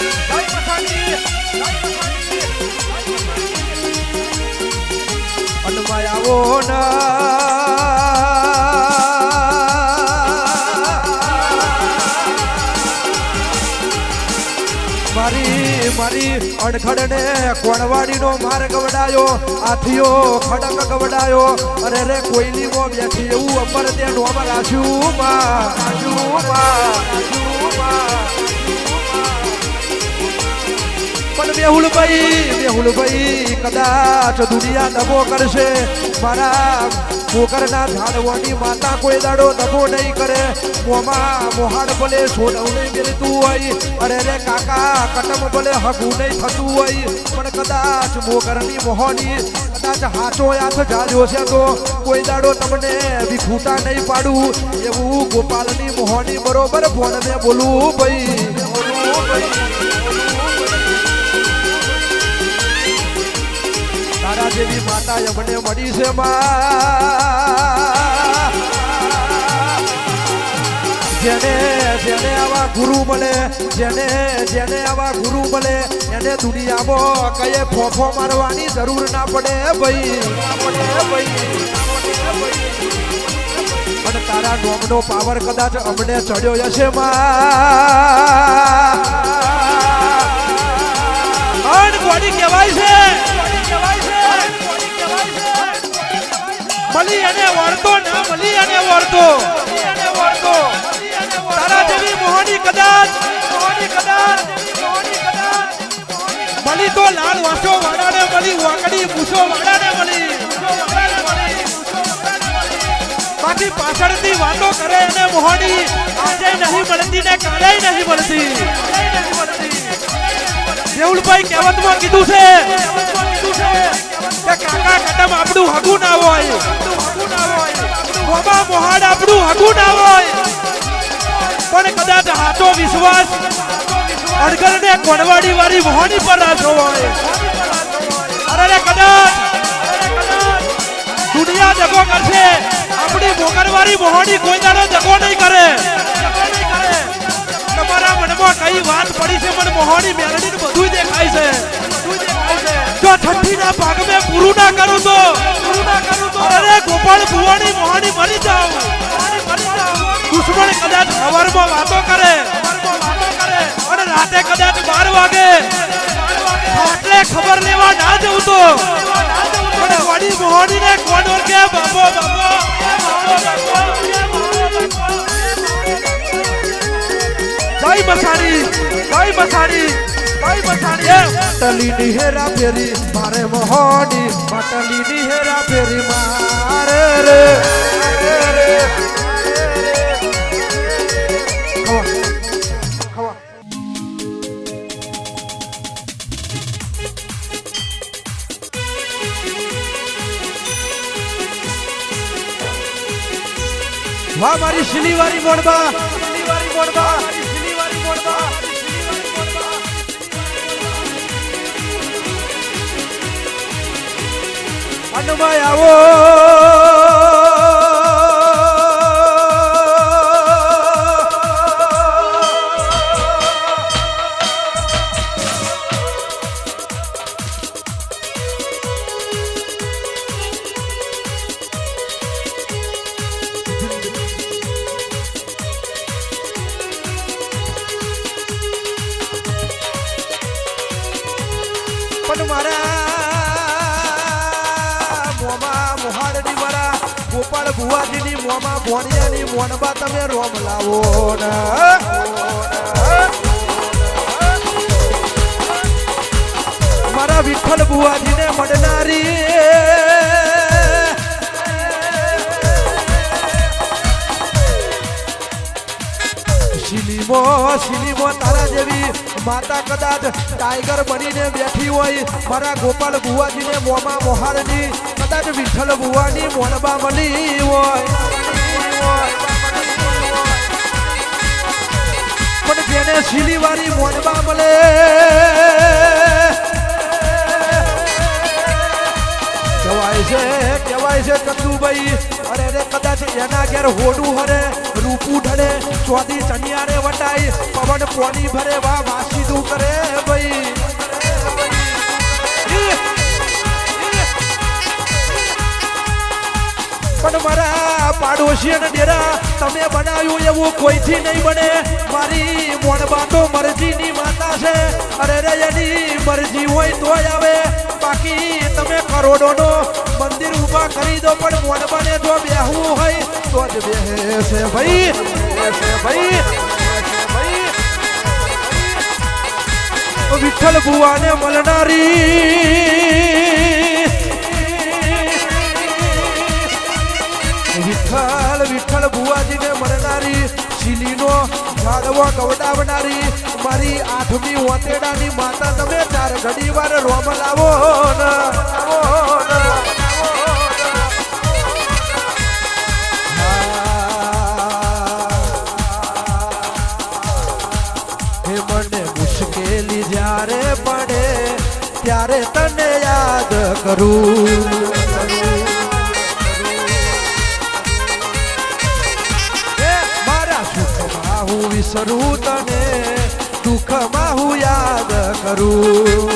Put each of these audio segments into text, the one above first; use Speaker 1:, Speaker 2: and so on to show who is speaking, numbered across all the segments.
Speaker 1: જય મસાણી જય મસાણી
Speaker 2: અનમાં આવો મારી મારી અડખડને કોણવાડીનો માર્ગ વડાયો આથિયો ખડક ગવડાયો, અરે રે કોઈની મો બેઠી, એવું અમર તે નોમ રાખ્યું, માં રાખ્યું માં રાખ્યું, માં. મેહુલભાઈ મેહુલભાઈ કદાચ દુનિયા દબો કરશે. મારા પોકરના ઝાડવાની માતા કોઈ દાડો દબો નહીં કરે. મોમાં મોહાડ ભલે સોડવ નહીં મેળતું હોય, અરે રે કાકા, કટમ ભલે હગું નહીં થતું હોય. પણ કદાચ મોગરની મોહની, કદાચ હાચો હાથ જાજો છે તો કોઈ દાડો તમને વિખૂટા નહીં પાડું. એવું ગોપાલની મોહની બરોબર ફોનને બોલું ભાઈ. માતા અમને મળી છે જેને જેને આવા ગુરુ મળે, જેને જેને આવા ગુરુ મળે, એને દુનિયામાં કયે ફોફો મારવાની જરૂર ના પડે ભાઈ. ભાઈ પણ તારા ડોમનો પાવર કદાચ અમને ચડ્યો હશે માં.
Speaker 1: કહેવાય છે કહેવાય છે. મળી અને વળતો ના મળી અને મળી અને વળતો. તારા જેવી મોહની કદાચ મોહની કદાચ મળી તો લાલ વાસો વાળાને મળી વાકડી ભૂસો વાળાને મળી બાકી પાછળથી વાતો કરે અને મોહની, આજે નહીં મળતી ને કાલે નહીં મળતી. દેઉલભાઈ કહેવતમાં કીધું છે કે કાકા કદમ આપણું હગું ના હોય. મોમાં મોહાડ આપણું હગું ના હોય. પણ કદાચ હાથો વિશ્વાસ અડગરને કોડવાડી વાળી મોહની પર રાખ્યો હોય. અરે કદાચ દુનિયા જગો કરશે. આપણી મોગરવાળી મોહની કોઈ દાડો જગો નહીં કરે. તમારા મનમાં કઈ વાત પડી છે મને મોહની મેલડી બધું દેખાય છે. જો ઠંડીના ભાગ મેં પૂરું ના કરું તો? પૂરું ના કરું તો અરે ગોપાલ ભુવાની મોહની મરી જાઉં દુશ્મન કદાચ સવારમાં વાતો કરે. અને રાતે કદાચ બાર વાગે. એટલે ખબર લેવા ના જવું તો. વડી મોહની ને કોણ કે બાબો બાબો જય મસાણી બસાડી મસાણી બસાડી પટલી
Speaker 2: ની હેરા ફેરી મારે મોહની ની હેરા ફેરી મારે રે. વાહ મારી શિલીવારી મોડબા. શિલીવારી મોડબા. અન્નમય આવો. ગોપાળ ભુવાજીની મોમાં ભોણિયાની મોનબા તમે રોમ લાવો ને. મારા વિઠ્ઠલ ભુવાજીને મળનારી શિલીમો શિલીમો તારા જેવી માતા કદાચ ટાઈગર બનીને બેઠી હોય, મારા ગોપાલ ભુવાજીને મોમાં મોહારની કદાચ વિઠ્ઠલ ભુવાની મોનબા મળી હોય પણ જેને શીલીવારી મોનબા મળે કહેવાય છે કહેવાય છે ચંદુભાઈ અરે રે કદાચ એના ઘેર હોડું હરે રૂપું ઢળે ચોથી ચણિયારે વટાઈ પવન પોની ભરે વા વાસીદું કરે ભાઈ મારા અને ડેરા, તમે બનાવ્યું એવું કોઈથી નહીં બને. મારી મોણબા તો મરજીની માતા છે. અરે રે, એની મરજી હોય તોય આવે. બાકી તમે કરોડોનો મંદિર ઊભા કરી દો, પણ મોણબાને જો બેહવું હોય તો જ બેસે ભાઈ ભાઈ વિઠ્ઠલ બુવાને મળનારી વિઠ્ઠલ વિઠ્ઠલ ભુવાજીને મળનારી શીલીનો ઝાડવો કવડાવનારી મારી આઠમી ઓતેડાની માતા તમે ચાર ઘડી વાર રોમ લાવો મને મુશ્કેલી જ્યારે પડે, ત્યારે તને યાદ કરું. વિસરું તને દુઃખમાં હું યાદ કરું.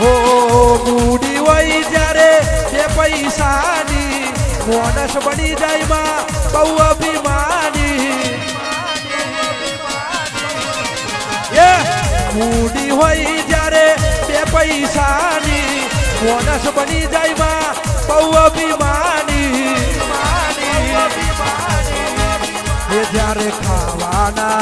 Speaker 2: હો, મૂડી હોય જ્યારે તે પૈસાની મોનસ બની જાય માં, બહુ અભિમાની. એ, મૂડી હોય જ્યારે તે પૈસાની મોનસ બની જાય માં, બહુ અભિમાની. એ જ્યારે ખાવાના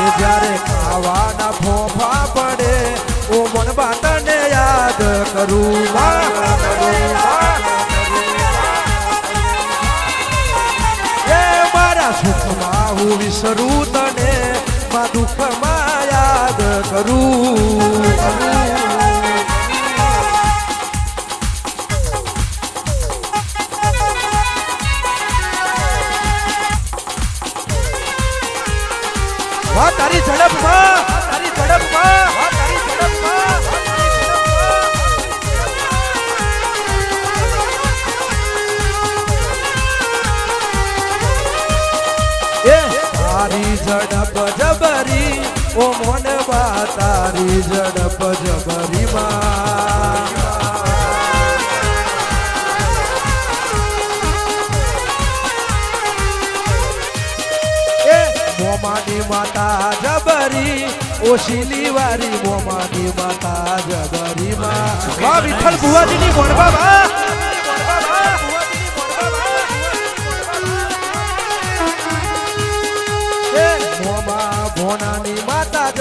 Speaker 2: એ જ્યારે ખાવાના ફોફા પડે, ઓ મન બાતને યાદ કરું. મારા સુખમાં હું વિસરું કરું. તારી ઝડપમાં તારી ઝડપમાં તારી ઝડપમાં તારી ઝડપ જબરી. ઓ મોનવા તારી ઝડપ જબરી માં એ મોમાની માતા જબરી, ઓશીલી વારી મોમાની માતા જબરી માં વિઠ્ઠલ ભુવાજીની મોણબા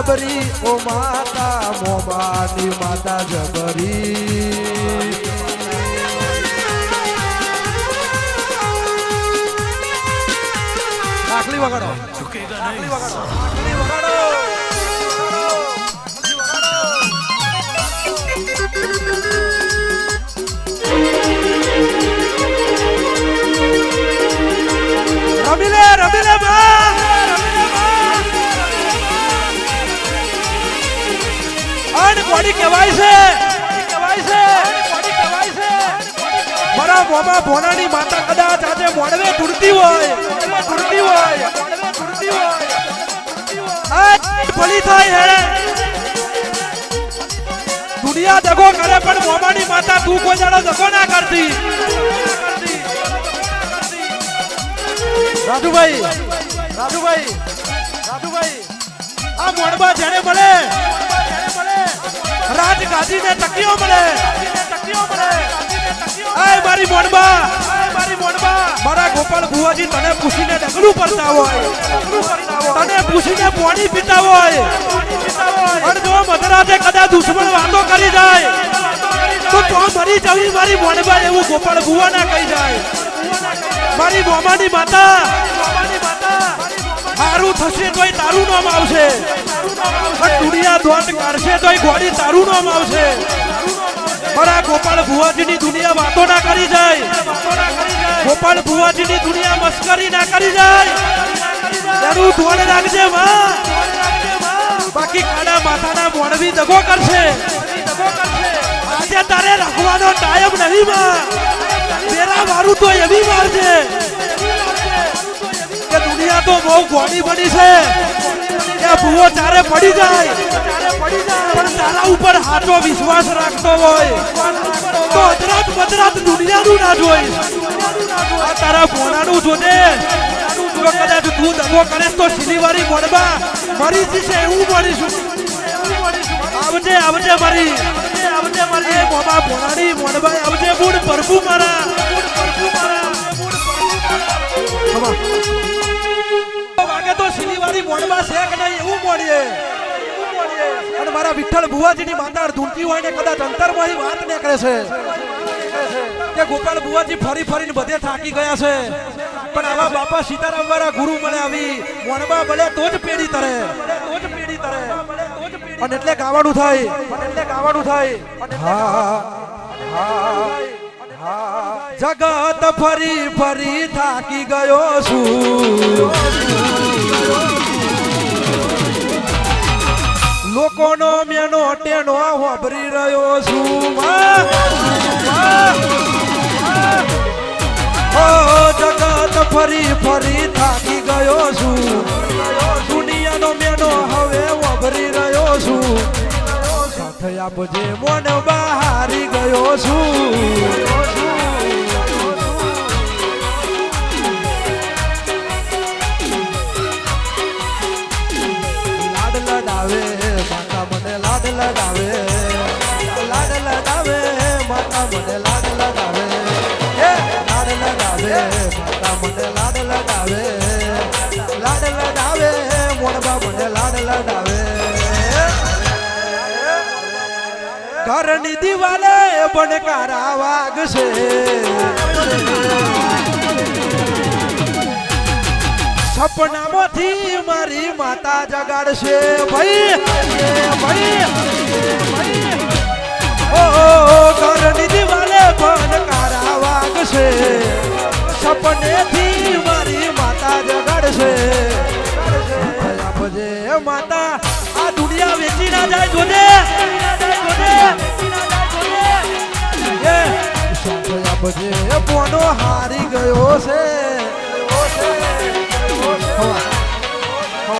Speaker 2: જબરી, ઓ માતા, મોબાની માતા જબરી. આખલી વગાડો. આખલી વગાડો. આખલી વગાડો. રમી લે, રમી મોમાં ભોનાની માતા કદાચ આજે મોડવે તુરતી હોય. તુરતી હોય. આ ભલી થાય હે. દુનિયા દગો કરે પણ મોમાની માતા તું કોઈ જાણો દગો ના કરતી. રાજુભાઈ રાજુભાઈ રાજુભાઈ, આ મોડમાં જેને મળે રાજ મળે તકીઓ મળે. આય મારી મોડબા મારી મોડબા મારા ગોપાલ ભુવાજી તને પૂછીને ડગલું પડતા હોય. તને પૂછીને પાણી પીતા હોય. અને જો મધરાતે કદાચ દુશ્મન વાતો કરી જાય, તો તો મરી જવી મારી મોડબા એવું ગોપાલ ભુવા ના કહી જાય. મારી બોમાની માતા તારું થશે તોય તારું નામ આવશે. દુનિયા ધોત કરશે તોય ગોળી તારું નામ આવશે. મારા ગોપાલ ભુવાજીની દુનિયા વાતો ના કરી જાય.
Speaker 1: ગોપાલ ભુવાજીની દુનિયા મસ્કરી ના કરી જાય. એનું ધોળ રાખજે બાકી કાળા માથાના મોડવી દગો કરશે. આજે તારે રાખવાનો ટાઈમ નહીં માં. તેરા મારું તો એવી છે કે દુનિયા તો બહુ ગોડી બની છે. કે ભૂવો ચારે પડી જાય. પણ તારા ઉપર હાચો વિશ્વાસ રાખતો હોય, તો અજરાત બજરાત દુનિયાનું ના જોઈ આ તારા ભોનાનું જોજે. જો કદાચ તું દગો કરે તો શનિવારી મોડમાં મરી જશે એવું મળીશું આવજે આવજે મારી. આવજે મારી એ મોમા ભોણાની આવજે બુડ પ્રભુ મારા. પ્રભુ મારા વાગે તો શનિવારી મોડમાં છે નહીં એવું મોડીએ અને મારા વિઠ્ઠલ બુવાજીની માતા ધૂણતી હોય ને કદાચ અંતરમાં વાત નીકળે છે. કે ગોપાલ બુવાજી ફરી ફરીને બધે થાકી ગયા છે. પણ આવા બાપા સીતારામ વાળા ગુરુ મને આવી મોણમાં બળે તો જ પેઢી તરે. તો જ પેઢી તરે અને એટલે ગાવાનું થાય. એટલે ગાવાનું થાય.
Speaker 2: હા હા જગત ફરી ફરી થાકી ગયો છું.
Speaker 1: લોકોનો મેનો ટેનો વાપરી રહ્યો છું.
Speaker 2: જગત ફરી ફરી થાકી ગયો છું.
Speaker 1: દુનિયાનો મેનો
Speaker 2: હવે વભરી રહ્યો છું. સાથે આપજે મન બહારી ગયો છું. માતા મને લાડ લડાવે હે લાડ લડાવે માતા મને લાડ લડાવે લાડ લડાવે મોણબા મને લાડ લડાવે ઘરની દિવાલે બનકારા વાગશે સપનામાંથી મારી માતા જગાડશે ભાઈ ભાઈ ઓ સપનેથી મારી માતા જગાડશે. આપજે માતા,
Speaker 1: આ દુનિયા વેચી ના જાય જોજે.
Speaker 2: આપજે પોનો હારી ગયો છે.